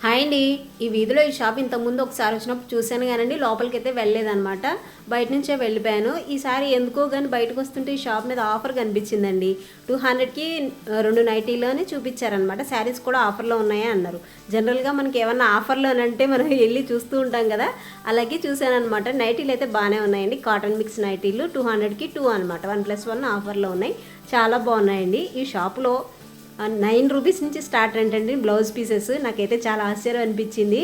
Hi అండి. ఈ వీధిలో ఈ షాప్ ఇంతకుముందు ఒకసారి వచ్చినప్పుడు చూశాను కానండి లోపలికి అయితే వెళ్ళలేదన్నమాట. బయట నుంచే వెళ్ళిపోయాను. ఈసారి ఎందుకో కానీ బయటకు వస్తుంటే ఈ షాప్ మీద ఆఫర్ కనిపించిందండి. టూ హండ్రెడ్కి రెండు నైటీలోనే చూపించారనమాట శారీస్ కూడా ఆఫర్లో ఉన్నాయా అన్నారు. జనరల్గా మనకి ఏమన్నా ఆఫర్లోనంటే మనం వెళ్ళి చూస్తూ ఉంటాం కదా. అలాగే చూశాను అనమాట నైటీలు అయితే బాగానే ఉన్నాయండి. కాటన్ మిక్స్ నైటీలు టూ హండ్రెడ్కి టూ అనమాట వన్ ప్లస్ వన్ ఆఫర్లో ఉన్నాయి. చాలా బాగున్నాయండి. ఈ షాప్లో నైన్ రూపీస్ నుంచి స్టార్ట్ ఏంటండి బ్లౌజ్ పీసెస్. నాకైతే చాలా ఆశ్చర్యం అనిపించింది.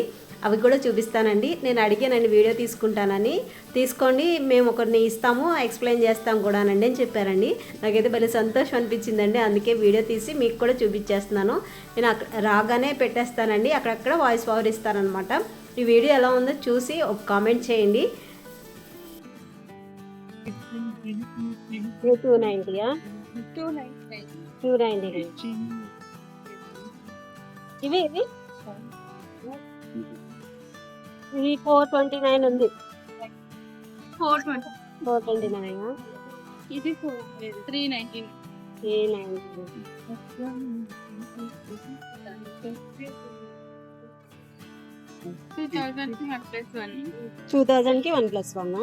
అవి కూడా చూపిస్తానండి. నేను అడిగానండి వీడియో తీసుకుంటానని. తీసుకోండి మేము ఒకరిని ఇస్తాము ఎక్స్ప్లెయిన్ చేస్తాం కూడానండి అని చెప్పారండి. నాకైతే భలే సంతోషం అనిపించిందండి. అందుకే వీడియో తీసి మీకు కూడా చూపించేస్తున్నాను. నేను అక్కడ రాగానే పెట్టేస్తానండి. అక్కడక్కడ వాయిస్ ఓవర్ ఇస్తానమాట ఈ వీడియో ఎలా ఉందో చూసి ఒక కామెంట్ చేయండి. టూ నైంటీయా టూ నైన్ టూ నైంటీ ఇవి ఇవి? ఇది ఫోర్ ట్వంటీ నైన్ ఉంది. Four twenty. Four twenty nine ఇది three nineteen. Three ninety two థౌజండ్కి వన్ ప్లస్ వన్. టూ థౌజండ్కి వన్ ప్లస్ వన్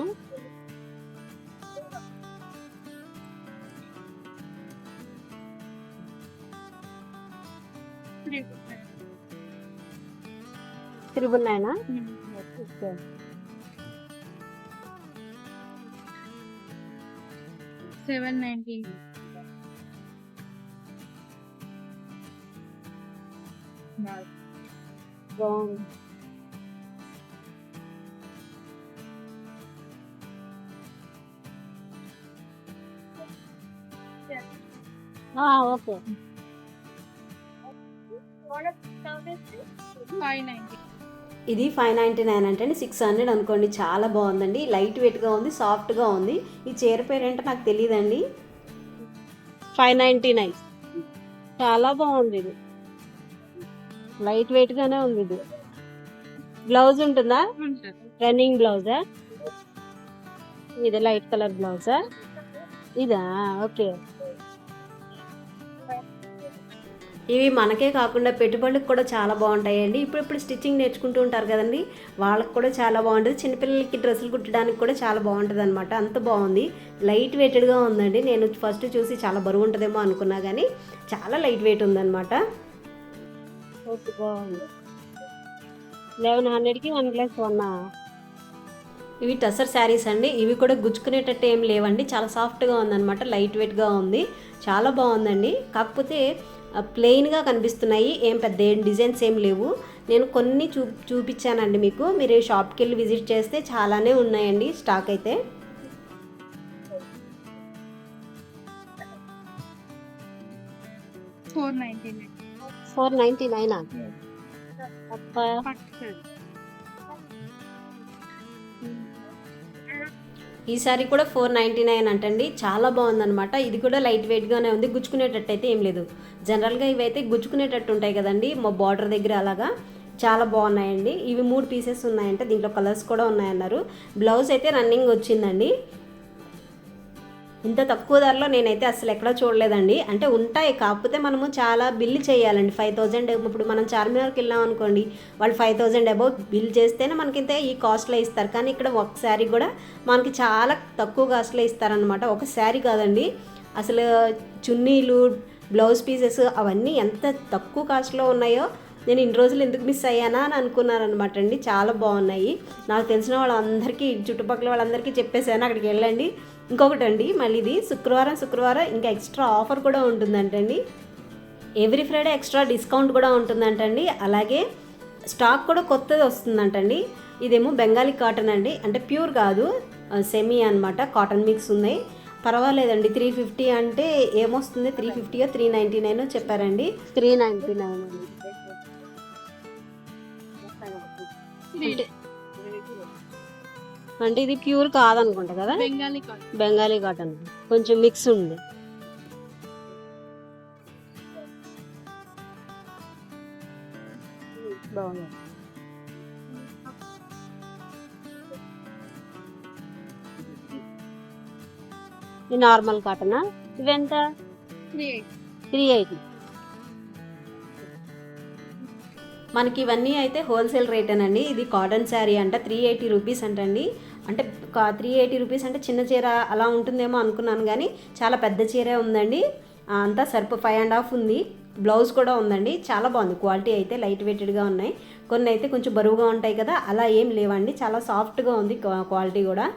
త్రిబుల్ నైనా సెవెన్ నైన్టీన్ బాగుంది. ఓకే. Five ninety. ఇది ఫైవ్ నైంటీ నైన్ అంటే సిక్స్ హండ్రెడ్ అనుకోండి. చాలా బాగుందండి. లైట్ వెయిట్గా ఉంది సాఫ్ట్గా ఉంది. ఈ చీర పేరేంటో నాకు తెలియదండి ఫైవ్ నైంటీ నైన్ చాలా బాగుంది ఇది. లైట్ వెయిట్గానే ఉంది ఇది. బ్లౌజ్ ఉంటుందా? రన్నింగ్ బ్లౌజా ఇది లైట్ కలర్ బ్లౌజా ఇదా? ఓకే ఇవి మనకే కాకుండా పెట్టుబడులకు కూడా చాలా బాగుంటాయండి. ఇప్పుడు ఇప్పుడు స్టిచ్చింగ్ నేర్చుకుంటూ ఉంటారు కదండి. వాళ్ళకి కూడా చాలా బాగుంటుంది. చిన్నపిల్లలకి డ్రెస్సులు కుట్టడానికి కూడా చాలా బాగుంటుంది అనమాట అంత బాగుంది. లైట్ వెయిటెడ్గా ఉందండి. నేను ఫస్ట్ చూసి చాలా బరువు ఉంటుందేమో అనుకున్నా కానీ చాలా లైట్ వెయిట్ ఉందన్నమాట. ఓకే బాగుంది. లెవెన్ హండ్రెడ్కి వన్ ప్లస్ వన్ ఇవి టసర్ శారీస్ అండి. ఇవి కూడా గుచ్చుకునేటట్టు ఏం లేవండి. చాలా సాఫ్ట్గా ఉందన్నమాట. లైట్ వెయిట్గా ఉంది. చాలా బాగుందండి. కాకపోతే ప్లెయిన్గా కనిపిస్తున్నాయి. ఏం పెద్ద ఏం డిజైన్స్ ఏం లేవు. నేను కొన్ని చూ చూపించానండి మీకు. మీరు షాప్కి వెళ్ళి విజిట్ చేస్తే చాలానే ఉన్నాయండి స్టాక్ అయితే. Four ninety nine four ninety నైనా ఈ సారీ కూడా ఫోర్ నైంటీ నైన్ అంటండి. చాలా బాగుందనమాట ఇది కూడా లైట్ వెయిట్గానే ఉంది. గుచ్చుకునేటట్టు అయితే ఏం లేదు. జనరల్గా ఇవైతే గుచ్చుకునేటట్టు ఉంటాయి కదండి. మా బార్డర్ దగ్గర అలాగా చాలా బాగున్నాయండి. ఇవి మూడు పీసెస్ ఉన్నాయంటే. దీంట్లో కలర్స్ కూడా ఉన్నాయన్నారు. బ్లౌజ్ అయితే రన్నింగ్ వచ్చిందండి. ఇంత తక్కువ ధరలో నేనైతే అసలు ఎక్కడా చూడలేదండి. అంటే ఉంటాయి కాకపోతే మనము చాలా బిల్ చేయాలండి. ఫైవ్ థౌజండ్ ఇప్పుడు మనం చార్మినార్కి వెళ్ళాం అనుకోండి వాళ్ళు ఫైవ్ థౌజండ్ అబౌవ్ బిల్ చేస్తేనే మనకింత ఈ కాస్ట్లో ఇస్తారు. కానీ ఇక్కడ ఒక శారీ కూడా మనకి చాలా తక్కువ కాస్ట్లో ఇస్తారనమాట ఒక శారీ కాదండి. అసలు చున్నీలు బ్లౌజ్ పీసెస్ అవన్నీ ఎంత తక్కువ కాస్ట్లో ఉన్నాయో నేను ఇన్ని రోజులు ఎందుకు మిస్ అయ్యానా అని అనుకున్నాను అనమాట అండి. చాలా బాగున్నాయి. నాకు తెలిసిన వాళ్ళందరికీ చుట్టుపక్కల వాళ్ళందరికీ చెప్పేసాను అక్కడికి వెళ్ళండి. ఇంకొకటి అండి మళ్ళీ ఇది శుక్రవారం శుక్రవారం ఇంకా ఎక్స్ట్రా ఆఫర్ కూడా ఉంటుందంటండి. ఎవ్రీ ఫ్రైడే ఎక్స్ట్రా డిస్కౌంట్ కూడా ఉంటుందంటండి. అలాగే స్టాక్ కూడా కొత్తది వస్తుందంటండి. ఇదేమో బెంగాలీ కాటన్ అండి. అంటే ప్యూర్ కాదు సెమీ అన్నమాట కాటన్ మిక్స్ ఉన్నాయి. పర్వాలేదండి త్రీ ఫిఫ్టీ అంటే ఏమొస్తుంది? త్రీ ఫిఫ్టీయో త్రీ నైంటీ నైన్ చెప్పారండి. త్రీ నైంటీ నైన్ అంటే ఇది ప్యూర్ కాదనుకుంటా కదా? బెంగాలీ కాటన్. కొంచెం మిక్స్ ఉంది. బాగుంది. నార్మల్ కాటనా? ఇవెంత త్రీ ఎయిట్. మనకి ఇవన్నీ అయితే హోల్సేల్ రేటేనండి. ఇది కాటన్ శారీ అంట త్రీ ఎయిటీ రూపీస్ అంటండి. అంటే త్రీ ఎయిటీ రూపీస్ అంటే చిన్న చీర అలా ఉంటుందేమో అనుకున్నాను కానీ చాలా పెద్ద చీరే ఉందండి. అంతా సరిపో ఫైవ్ అండ్ హాఫ్ ఉంది. బ్లౌజ్ కూడా ఉందండి. చాలా బాగుంది. క్వాలిటీ అయితే లైట్ వెయిటెడ్గా ఉన్నాయి. కొన్ని అయితే కొంచెం బరువుగా ఉంటాయి కదా అలా ఏం లేవండి. చాలా సాఫ్ట్గా ఉంది క్వా- క్వాలిటీ కూడా.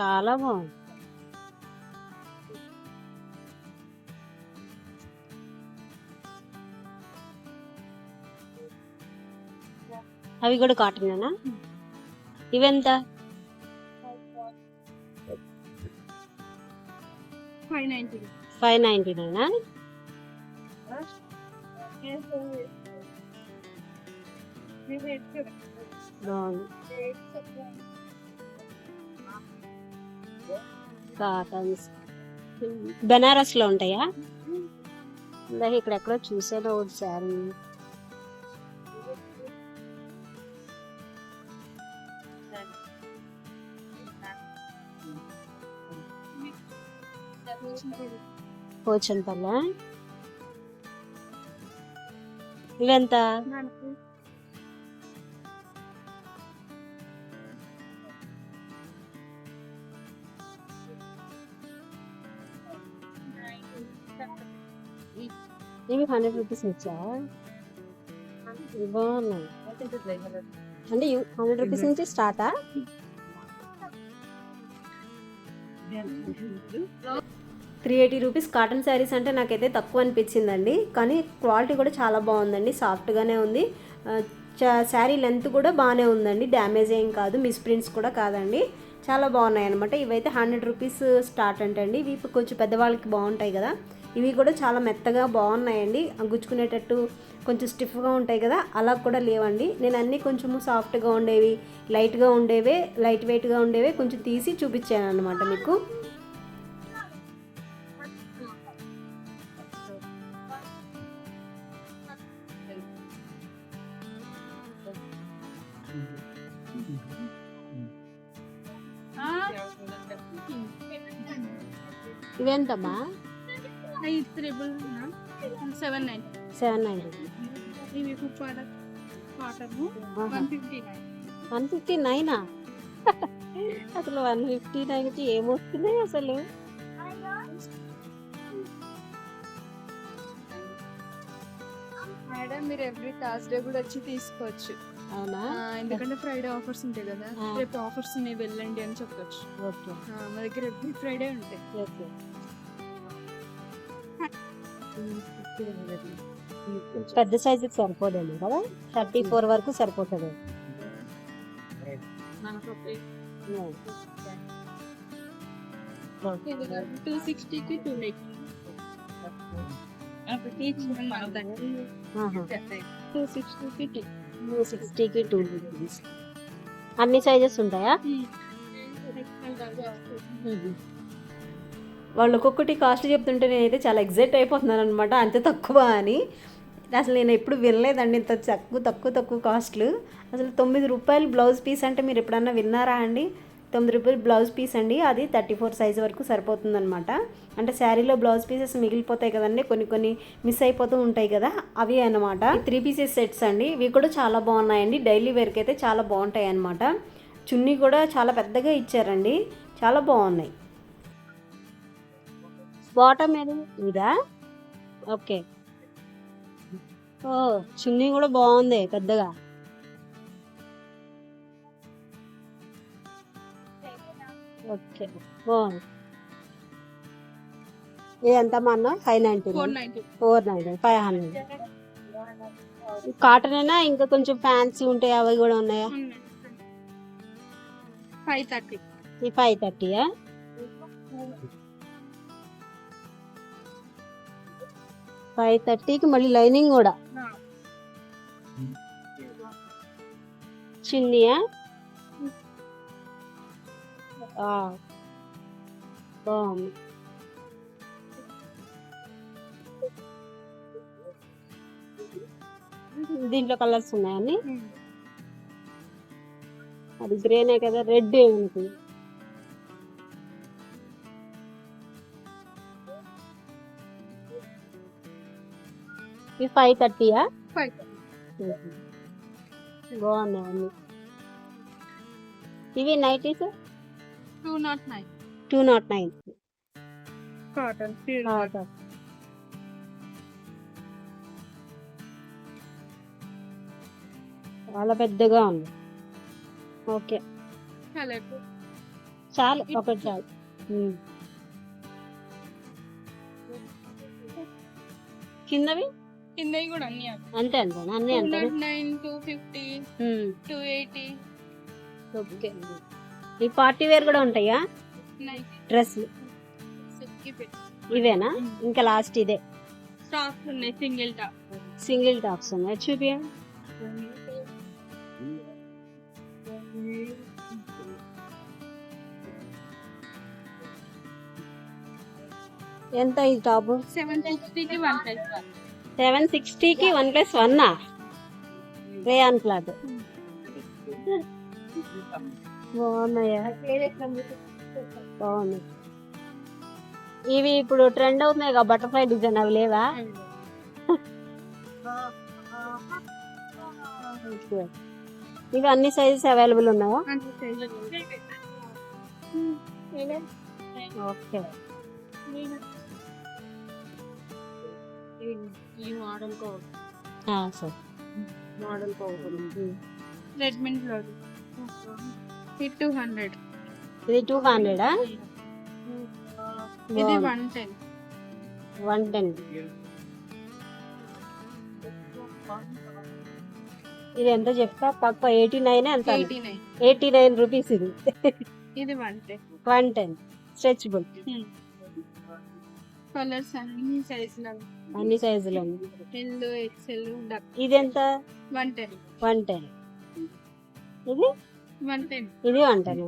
చాలా బాగుంది. అవి కూడా కాటనేనా ఇవెంత? ఫైవ్ నైంటీ నైనా కాటన్స్ బెనారస్లో ఉంటాయా? ఇందాక ఇక్కడ ఎక్కడో చూసాను ఒకటి శారీ పోచంపల్ల ఇవెంత ఇవి హండ్రెడ్ రూపీస్ ఇచ్చా బాగున్నాయి అంటే హండ్రెడ్ రూపీస్ నుంచి స్టార్టా three eighty rupees cotton saris అంటే నాకైతే తక్కువ అనిపించిందండి. కానీ క్వాలిటీ కూడా చాలా బాగుందండి. సాఫ్ట్గానే ఉంది. చా- శారీ లెంత్ కూడా బాగానే ఉందండి. డ్యామేజ్ ఏం కాదు. మిస్ ప్రింట్స్ కూడా కాదండి. చాలా బాగున్నాయి అనమాట ఇవైతే హండ్రెడ్ రూపీస్ స్టార్ట్ అంటండి. ఇవి కొంచెం పెద్దవాళ్ళకి బాగుంటాయి కదా. ఇవి కూడా చాలా మెత్తగా బాగున్నాయండి. గుచ్చుకునేటట్టు కొంచెం స్టిఫ్గా ఉంటాయి కదా. అలా కూడా లేవండి. నేను అన్నీ కొంచెము సాఫ్ట్గా ఉండేవి లైట్గా ఉండేవే లైట్ వెయిట్గా ఉండేవే కొంచెం తీసి చూపించాను అనమాట మీకు. ఇవేంటమ్మా triple seven nine. Seven ninety ఇవి Kuppada cotton one fifty nine. One fifty నైనా? అసలు వన్ ఫిఫ్టీ నైన్కి ఏమొస్తున్నాయి అసలు? మేడం మీరు ఎవ్రీ థర్స్డే కూడా వచ్చి తీసుకోవచ్చు. అవునా? ఎందుకంటే ఫ్రైడే ఆఫర్స్ ఉంటాయి కదా. రేపు ఆఫర్స్ ఉన్నాయి వెళ్ళండి అని చెప్పొచ్చు. ఓకే. మా దగ్గర ఎవ్రీ ఫ్రైడే ఉంటాయి. ఓకే. పెద్ద సైజు సరిపోదేమో కదా? థర్టీ ఫోర్ వరకు సరిపోతుంది. టూ సిక్స్టీకి టూ టూ సిక్స్టీకి టూ సిక్స్టీకి టూ రూపీస్ అన్ని సైజెస్ ఉంటాయా? వాళ్ళు ఒక్కొక్కటి కాస్ట్ చెప్తుంటే నేనైతే చాలా ఎగ్జైట్ అయిపోతున్నాను అనమాట అంత తక్కువ అని. అసలు నేను ఎప్పుడు వినలేదండి ఇంత తక్కువ తక్కువ తక్కువ కాస్ట్లు అసలు తొమ్మిది రూపాయలు బ్లౌజ్ పీస్ అంటే మీరు ఎప్పుడన్నా విన్నారా అండి? తొమ్మిది రూపాయలు బ్లౌజ్ పీస్ అండి. అది థర్టీ ఫోర్ సైజ్ వరకు సరిపోతుందనమాట అంటే శారీలో బ్లౌజ్ పీసెస్ మిగిలిపోతాయి కదండి. కొన్ని కొన్ని మిస్ అయిపోతూ ఉంటాయి కదా అవి అన్నమాట. త్రీ పీసెస్ సెట్స్ అండి ఇవి కూడా చాలా బాగున్నాయండి. డైలీ వేర్కి అయితే చాలా బాగుంటాయి అన్నమాట చున్నీ కూడా చాలా పెద్దగా ఇచ్చారండి. చాలా బాగున్నాయి. బాటమ్ ఏది? ఇదా? ఓకే. ఓ చున్నీ కూడా బాగుంది పెద్దగా. ఓకే బాగుంది. ఇది ఎంత అన్న? Five ninety four ninety. Four ninety five hundred. Cotton అయినా ఇంకా కొంచెం ఫ్యాన్సీ ఉంటాయి? అవి కూడా ఉన్నాయా? Five thirty. ఈ ఫైవ్ థర్టీయా? ఫైవ్ థర్టీకి మళ్ళీ లైనింగ్ కూడా. చిన్నయా? బాగుంది. దీంట్లో కలర్స్ ఉన్నాయని అది గ్రేనే కదా రెడ్ ఉంది. ఇవి ఫైవ్ థర్టీయా బాగున్నాయి ఇవి nighties? Two nought nine two nought nine cotton చాలా పెద్దగా ఉంది. ఓకే. చాలు ఒకటి చాలు. ఉమ్. కిందవి? కిందవి కూడా అన్ని అంతే. అంతే అన్నీ అంతే nine two fifty two eighty okay ఈ పార్టీ వేర్ కూడా ఉంటాయా? నైన్ డ్రెస్ ఇవేనా? ఇంకా లాస్ట్ ఇదే. స్టాక్స్ ఉన్నాయి సింగిల్ టాప్. సింగిల్ టాప్స్ ఉన్నాయి. చూపియా? ఎంత ఈ టాప్? సెవెన్ సిక్స్టీకి వన్ ప్లస్ వన్. సెవెన్ సిక్స్టీకి వన్ ప్లస్ వన్నా? Rayon cloth. బాగున్నాయా? బాగున్నాయి. ఇవి ఇప్పుడు ట్రెండ్ అవుతున్నాయి కదా బటర్ఫ్లై డిజైన్ అవి లేవా? ఇవి అన్ని సైజెస్ అవైలబుల్ ఉన్నాయా? ఓకే. మోడల్ మోడల్ బ్లౌజ్ ఇది టూ హండ్రెడ్ ఇది టూ హండ్రెడా ఇది వన్ టెన్ వన్ టెన్ ఇది ఎంత చెప్తా? పక్క ఎయిటీ నైన్ ఎంత ఎయిటీ నైన్ రూపీస్ ఇది. ఇది one ten one ten stretchable colours అన్ని సైజులు అన్ని సైజులు ఎల్ ఎక్సెల్ ఇది ఎంత వన్ టెన్ వన్ టెన్ ఇది? వన్ టెన్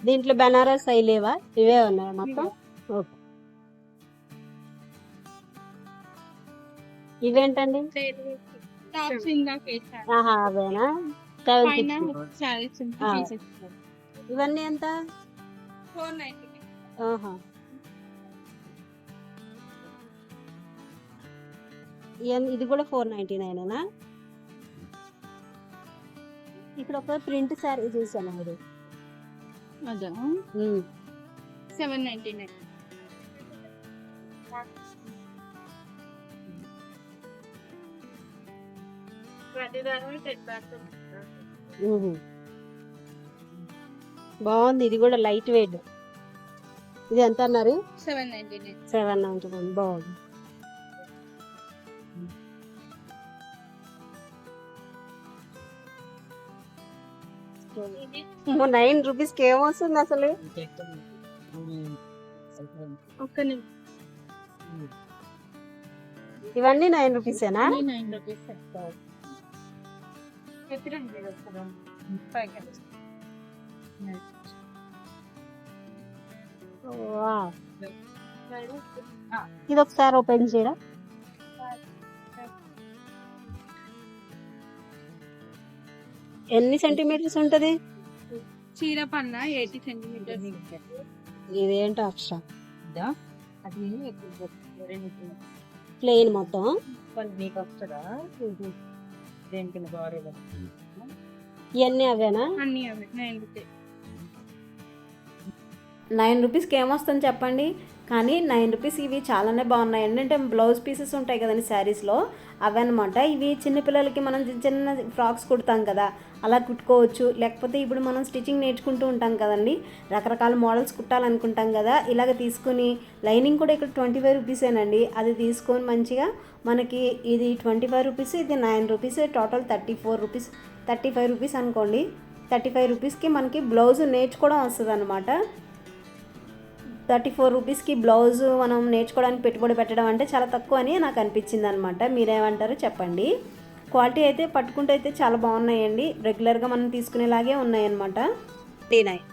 దీంట్లో బనారస్ అవి లేవా? ఇవే ఉన్నాయి మొత్తం? ఓకే. ఇవేంటండి? అవేనా. ఇవన్నీ ఎంత? నైన్టీ ఇది కూడా ఫోర్ నైంటీ నైనేనా ఇక్కడ ఒక ప్రింట్ శారీ చూసాను అదా? ఉమ్. Seven ninety nine. బాగుంది ఇది కూడా లైట్ వెయిట్. ఇది ఎంత అన్నారు? Seven ninety nine. Seven ninety nine. బాగుంది. నైన్ రూపీస్కి ఏమొస్తుంది అసలు? ఒక్క ఇవన్నీ నైన్ రూపీసేనా? Nine rupees wow. ఇది ఒకసారి ఓపెన్ చేయరా? ఎన్ని సెంటీమీటర్స్ ఉంటది? చీర పన్న ఎయిటీ సెంటీమీటర్స్. ఇదేంటో అక్ష? ప్లెయిన్ మొత్తం? ఇవన్నీ అవేనా? అన్ని అవి. Nine rupees. నైన్ రూపీస్కి ఏమొస్తుంది చెప్పండి? కానీ నైన్ రూపీస్ ఇవి చాలానే బాగున్నాయి. ఏంటంటే బ్లౌజ్ పీసెస్ ఉంటాయి కదండి శారీస్లో అవన్నమాట. ఇవి చిన్నపిల్లలకి మనం చిన్న చిన్న ఫ్రాక్స్ కుడతాం కదా అలా కుట్టుకోవచ్చు. లేకపోతే ఇప్పుడు మనం స్టిచ్చింగ్ నేర్చుకుంటూ ఉంటాం కదండి రకరకాల మోడల్స్ కుట్టాలనుకుంటాం కదా ఇలాగ తీసుకుని లైనింగ్ కూడా ఇక్కడ ట్వంటీ ఫైవ్ రూపీసేనండి. అది తీసుకొని మంచిగా మనకి ఇది ట్వంటీ ఫైవ్ రూపీస్ ఇది nine rupees total thirty four rupees thirty five rupees అనుకోండి. థర్టీ ఫైవ్ రూపీస్కి మనకి బ్లౌజ్ నేర్చుకోవడం వస్తుంది అనమాట థర్టీ ఫోర్ రూపీస్కి బ్లౌజ్ మనం నేర్చుకోవడానికి పెట్టుబడి పెట్టడం అంటే చాలా తక్కువ అని నాకు అనిపించింది అనమాట మీరేమంటారో చెప్పండి. క్వాలిటీ అయితే పట్టుకుంటే అయితే చాలా బాగున్నాయండి. రెగ్యులర్గా మనం తీసుకునేలాగే ఉన్నాయన్నమాట. Nine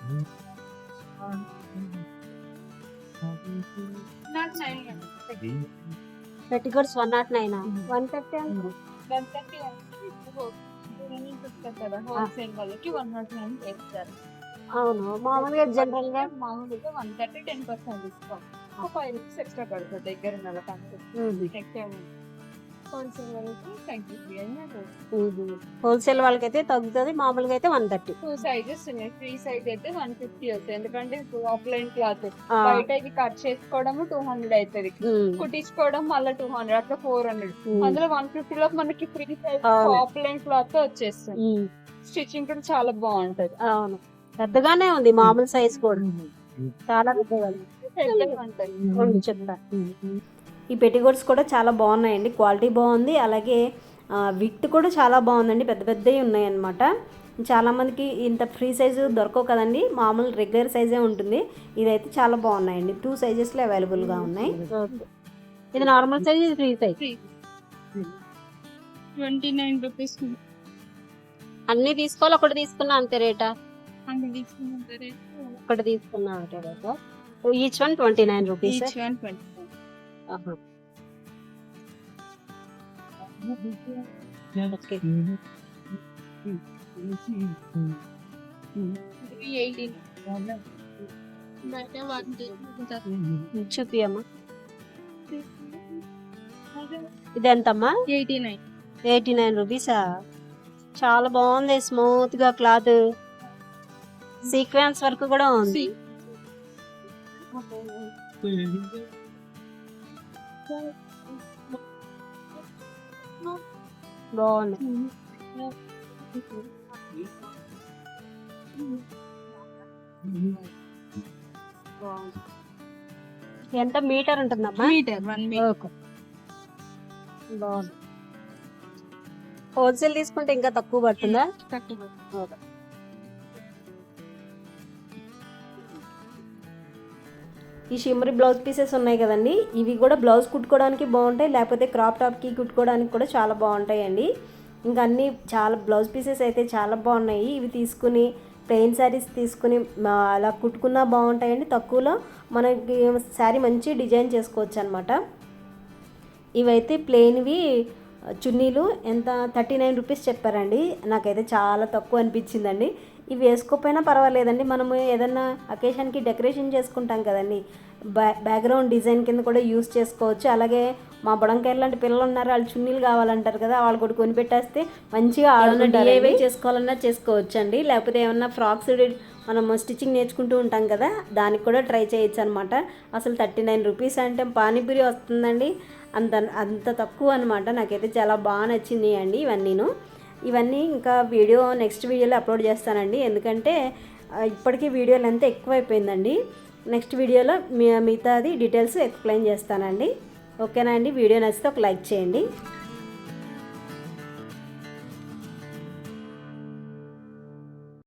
nought nine one nought nine one thirty one thirty కదా హోల్సేల్ వాళ్ళకి వన్ నాట్ నైన్ చేస్తారు అవును. మామూలుగా జనరల్గా మామూలుగా one thirty ten percent discount five rupees extra పడుతుంది దగ్గర నెల హోల్సేల్ వాళ్ళకైతే తగ్గుతుంది మామూలుగా అయితే వన్ థర్టీ టూ సైజెస్ ఉన్నాయి. ఫ్రీ సైజ్ అయితే వన్ ఫిఫ్టీ అవుతుంది ఎందుకంటే ఆఫ్లైన్ క్లాత్ బయట ఇది కట్ చేసుకోవడం టూ హండ్రెడ్ అవుతుంది. కుట్టించుకోవడం మళ్ళీ టూ హండ్రెడ్ అట్లా ఫోర్ హండ్రెడ్ అందులో వన్ ఫిఫ్టీ లో మనకి ఫ్రీ సైజ్. ఆఫ్లైన్ క్లాత్ వచ్చేస్తుంది. స్టిచ్చింగ్ కూడా చాలా బాగుంటది. అవును. పెద్దగానే ఉంది మామూలు సైజ్ కూడా. చాలా పెద్దగా ఉంది. చెప్తా. ఈ పెట్టికోట్స్ కూడా చాలా బాగున్నాయండి క్వాలిటీ బాగుంది అలాగే విత్ కూడా చాలా బాగుందండి పెద్ద పెద్దవి ఉన్నాయన్నమాట. చాలామందికి ఇంత ఫ్రీ సైజు దొరకవు కదండి మామూలు రెగ్యులర్ సైజే ఉంటుంది. ఇదైతే చాలా బాగున్నాయండి టూ సైజెస్లో అవైలబుల్గా ఉన్నాయి. ఇది నార్మల్ సైజ్ ఇది free size? Twenty nine rupees. అన్ని తీసుకోవాలి ఒకటి తీసుకున్నా అంతే రేటా? ఒకటి తీసుకున్నా each one twenty nine rupees each one twenty చూపియమ్మా. ఇది ఎంతమ్మా? ఎయిటీ నైన్ ఎయిటీ నైన్ రూపీసా చాలా బాగుంది స్మూత్గా క్లాత్ సీక్వెన్స్ వర్క్ కూడా ఉంది. బాగుంది. ఎంత మీటర్ ఉంటుందమ్మా? Metre one metre. బాగుంది. హోల్సేల్ తీసుకుంటే ఇంకా తక్కువ పడుతుందా? తక్కువ ఈ షిమ్మరి బ్లౌజ్ పీసెస్ ఉన్నాయి కదండి. ఇవి కూడా బ్లౌజ్ కుట్టుకోవడానికి బాగుంటాయి లేకపోతే క్రాప్ టాప్కి కుట్టుకోవడానికి కూడా చాలా బాగుంటాయండి. ఇంకా అన్నీ చాలా బ్లౌజ్ పీసెస్ అయితే చాలా బాగున్నాయి. ఇవి తీసుకుని ప్లెయిన్ శారీస్ తీసుకుని అలా కుట్టుకున్నా బాగుంటాయండి. తక్కువలో మనకి శారీ మంచి డిజైన్ చేసుకోవచ్చు అనమాట ఇవైతే ప్లెయిన్వి చున్నీలు ఎంత థర్టీ నైన్ రూపీస్ చెప్పారండి. నాకైతే చాలా తక్కువ అనిపించిందండి. ఇవి వేసుకోకపోయినా పర్వాలేదండి. మనము ఏదన్నా అకేషన్కి డెకరేషన్ చేసుకుంటాం కదండి. బ్యా బ్యాక్గ్రౌండ్ డిజైన్ కింద కూడా యూస్ చేసుకోవచ్చు. అలాగే మా బుడంకాయలు లాంటి పిల్లలు ఉన్నారు. వాళ్ళు చున్నీలు కావాలంటారు కదా. వాళ్ళు కూడా కొనిపెట్టేస్తే మంచిగా ఆడుకుంటారు డిఐవై చేసుకోవాలన్నా చేసుకోవచ్చు అండి లేకపోతే ఏమన్నా ఫ్రాక్స్ మనం స్టిచ్చింగ్ నేర్చుకుంటూ ఉంటాం కదా. దానికి కూడా ట్రై చేయొచ్చు అనమాట అసలు థర్టీ నైన్ రూపీస్ అంటే పానీపూరి వస్తుందండి. అంత అంత తక్కువ అనమాట నాకైతే చాలా బాగా నచ్చింది అండి ఇవన్నీను. ఇవన్నీ ఇంకా వీడియో నెక్స్ట్ వీడియోలో అప్లోడ్ చేస్తానండి. ఎందుకంటే ఇప్పటికీ వీడియో లెంత్ ఎక్కువైపోయిందండి. నెక్స్ట్ వీడియోలో మిగతాది డీటెయిల్స్ ఎక్స్ప్లెయిన్ చేస్తానండి. ఓకేనా అండి? వీడియో నచ్చితే ఒక లైక్ చేయండి.